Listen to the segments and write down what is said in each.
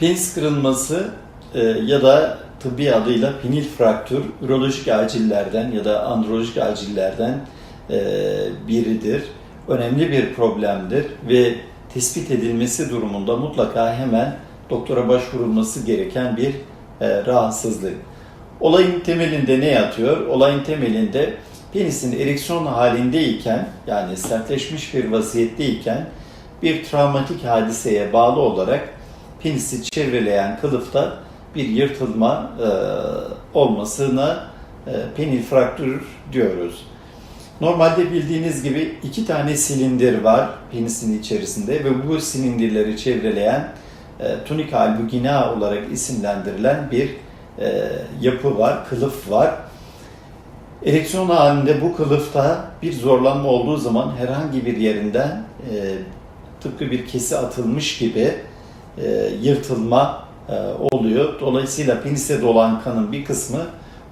Penis kırılması e, ya da tıbbi adıyla penil fraktür ürolojik acillerden ya da androlojik acillerden e, biridir. Önemli bir problemdir ve tespit edilmesi durumunda mutlaka hemen doktora başvurulması gereken bir e, rahatsızlık. Olayın temelinde ne yatıyor? Olayın temelinde penisin ereksiyon halindeyken yani sertleşmiş bir vaziyetteyken bir travmatik hadiseye bağlı olarak penisi çevreleyen kılıfta bir yırtılma e, olmasına e, penil fraktür diyoruz. Normalde bildiğiniz gibi iki tane silindir var penisin içerisinde ve bu silindirleri çevreleyen e, tunik albugina olarak isimlendirilen bir e, yapı var, kılıf var. Ereksiyon halinde bu kılıfta bir zorlanma olduğu zaman herhangi bir yerinden e, tıpkı bir kesi atılmış gibi e, yırtılma e, oluyor. Dolayısıyla penise dolan kanın bir kısmı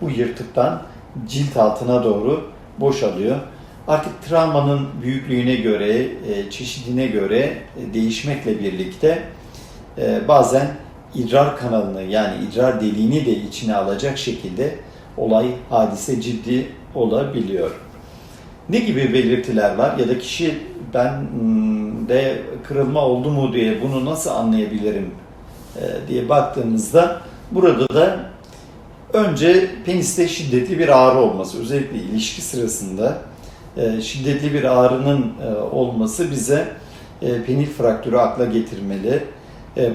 bu yırtıktan cilt altına doğru boşalıyor. Artık travmanın büyüklüğüne göre, e, çeşidine göre e, değişmekle birlikte e, bazen idrar kanalını yani idrar deliğini de içine alacak şekilde olay, hadise ciddi olabiliyor. Ne gibi belirtiler var ya da kişi ben hmm, de kırılma oldu mu diye bunu nasıl anlayabilirim e, diye baktığımızda burada da önce peniste şiddetli bir ağrı olması özellikle ilişki sırasında e, şiddetli bir ağrının e, olması bize penil fraktürü akla getirmeli.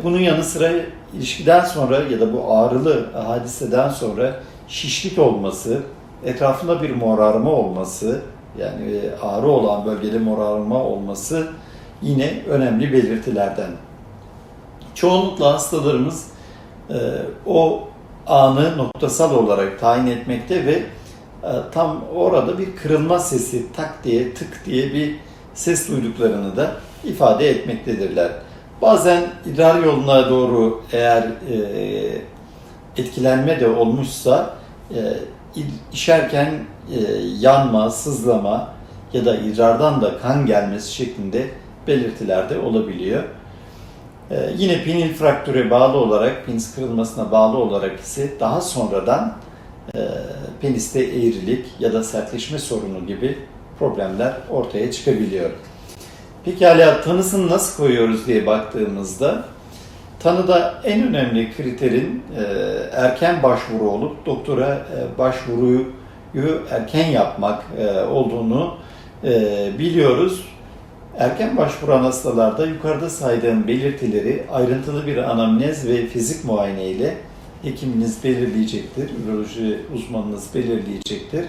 Bunun yanı sıra ilişkiden sonra ya da bu ağrılı hadiseden sonra şişlik olması, etrafında bir morarma olması, yani ağrı olan bölgede morarma olması yine önemli belirtilerden. Çoğunlukla hastalarımız e, o anı noktasal olarak tayin etmekte ve e, tam orada bir kırılma sesi tak diye tık diye bir ses duyduklarını da ifade etmektedirler. Bazen idrar yoluna doğru eğer e, etkilenme de olmuşsa e, işerken e, yanma, sızlama ya da idrardan da kan gelmesi şeklinde belirtiler de olabiliyor. E, yine penil fraktüre bağlı olarak, penis kırılmasına bağlı olarak ise daha sonradan e, peniste eğrilik ya da sertleşme sorunu gibi problemler ortaya çıkabiliyor. Pekala tanısını nasıl koyuyoruz diye baktığımızda tanıda en önemli kriterin e, erken başvuru olup doktora e, başvuruyu erken yapmak e, olduğunu e, biliyoruz. Erken başvuran hastalarda yukarıda saydığım belirtileri ayrıntılı bir anamnez ve fizik muayene ile hekiminiz belirleyecektir, üroloji uzmanınız belirleyecektir.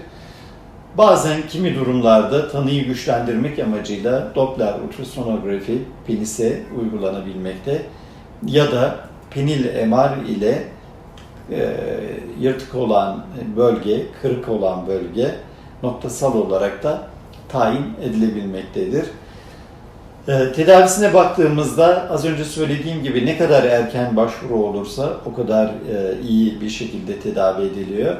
Bazen kimi durumlarda tanıyı güçlendirmek amacıyla Doppler ultrasonografi penise uygulanabilmekte ya da penil MR ile e, yırtık olan bölge, kırık olan bölge noktasal olarak da tayin edilebilmektedir. E, tedavisine baktığımızda az önce söylediğim gibi ne kadar erken başvuru olursa o kadar e, iyi bir şekilde tedavi ediliyor.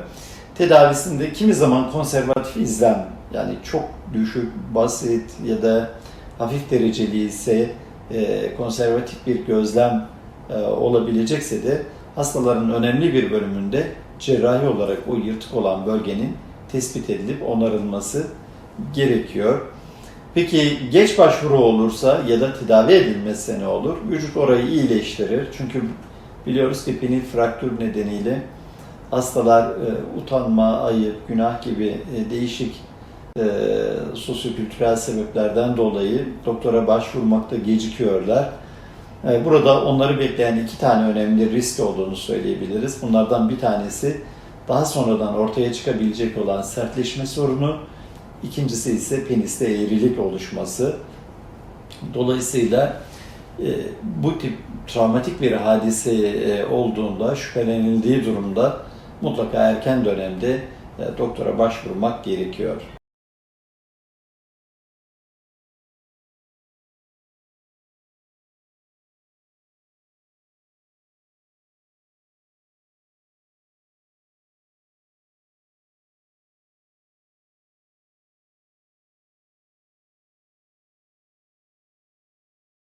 Tedavisinde kimi zaman konservatif izlem yani çok düşük, basit ya da hafif dereceli ise e, konservatif bir gözlem e, olabilecekse de hastaların önemli bir bölümünde cerrahi olarak o yırtık olan bölgenin tespit edilip onarılması gerekiyor. Peki geç başvuru olursa ya da tedavi edilmezse ne olur? Vücut orayı iyileştirir. Çünkü biliyoruz ki penil fraktür nedeniyle hastalar e, utanma, ayıp, günah gibi e, değişik e, sosyokültürel sebeplerden dolayı doktora başvurmakta gecikiyorlar. E, burada onları bekleyen iki tane önemli risk olduğunu söyleyebiliriz. Bunlardan bir tanesi daha sonradan ortaya çıkabilecek olan sertleşme sorunu, ikincisi ise peniste eğrilik oluşması. Dolayısıyla e, bu tip travmatik bir hadise e, olduğunda, şüphelenildiği durumda mutlaka erken dönemde doktora başvurmak gerekiyor.